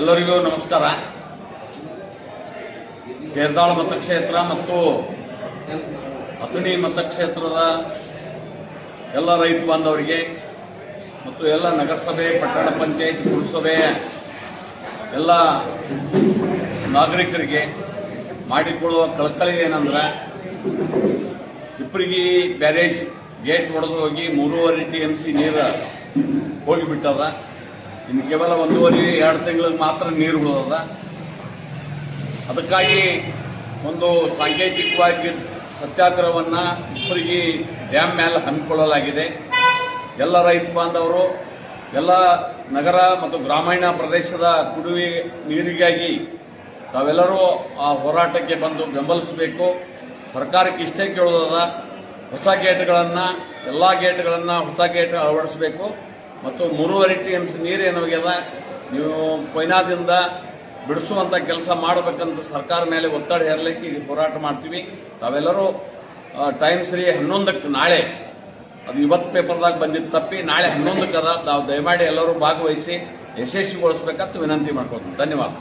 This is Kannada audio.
ಎಲ್ಲರಿಗೂ ನಮಸ್ಕಾರ. ಕೇರ್ದಾಳ ಮತಕ್ಷೇತ್ರ ಮತ್ತು ಅಥಣಿ ಮತಕ್ಷೇತ್ರದ ಎಲ್ಲ ರೈತ ಬಾಂಧವರಿಗೆ ಮತ್ತು ಎಲ್ಲ ನಗರಸಭೆ, ಪಟ್ಟಣ ಪಂಚಾಯತ್, ಪುರಸಭೆ, ಎಲ್ಲ ನಾಗರಿಕರಿಗೆ ಮಾಡಿಕೊಳ್ಳುವ ಕಳಕಳಿ ಏನಂದ್ರೆ, ಇಬ್ಬರಿಗೆ ಬ್ಯಾರೇಜ್ ಗೇಟ್ ಹೊಡೆದು ಹೋಗಿ ಮೂರುವರೆ ಟಿ ಎಂ ಸಿ ನೀರು ಹೋಗಿಬಿಟ್ಟದ. ಇನ್ನು ಕೇವಲ ಒಂದೂವರೆ, ಎರಡು ತಿಂಗಳಿಗೆ ಮಾತ್ರ ನೀರು ಅದ ಅದಕ್ಕಾಗಿ ಒಂದು ಸಾಂಕೇತಿಕವಾಗಿ ಸತ್ಯಾಗ್ರಹವನ್ನು ಇಬ್ಬರಿಗೆ ಡ್ಯಾಮ್ ಮೇಲೆ ಹಮ್ಮಿಕೊಳ್ಳಲಾಗಿದೆ. ಎಲ್ಲ ರೈತ ಬಾಂಧವರು, ಎಲ್ಲ ನಗರ ಮತ್ತು ಗ್ರಾಮೀಣ ಪ್ರದೇಶದ ಕುಡಿಯುವ ನೀರಿಗಾಗಿ ತಾವೆಲ್ಲರೂ ಆ ಹೋರಾಟಕ್ಕೆ ಬಂದು ಬೆಂಬಲಿಸಬೇಕು. ಸರ್ಕಾರಕ್ಕೆ ಇಷ್ಟೇ ಕೇಳೋದದ ಹೊಸ ಗೇಟ್ಗಳನ್ನು, ಎಲ್ಲ ಗೇಟ್ಗಳನ್ನು ಹೊಸ ಗೇಟ್ ಅಳವಡಿಸಬೇಕು. ಮತ್ತು ಮೂರುವರೆ ಟಿ ಎಂ ಸಿ ನೀರು ನೀವು ಕೊಯ್ನಾದಿಂದ ಬಿಡಿಸುವಂತ ಕೆಲಸ ಮಾಡಬೇಕಂತ ಸರ್ಕಾರ ಮೇಲೆ ಒತ್ತಡ ಹೇರಲಿಕ್ಕೆ ಹೋರಾಟ ಮಾಡ್ತೀವಿ. ತಾವೆಲ್ಲರೂ ಟೈಮ್ ಸರಿ ಹನ್ನೊಂದಕ್ಕೆ ನಾಳೆ, ಅದು ಇವತ್ತು ಪೇಪರ್ದಾಗ ಬಂದಿದ್ದು ತಪ್ಪಿ ನಾಳೆ ಹನ್ನೊಂದಕ್ಕೆ ಅದ. ತಾವು ದಯಮಾಡಿ ಎಲ್ಲರೂ ಭಾಗವಹಿಸಿ ಯಶಸ್ವಿಗೊಳಿಸ್ಬೇಕಂತ ವಿನಂತಿ ಮಾಡ್ಕೊಳ್ತೀನಿ. ಧನ್ಯವಾದ.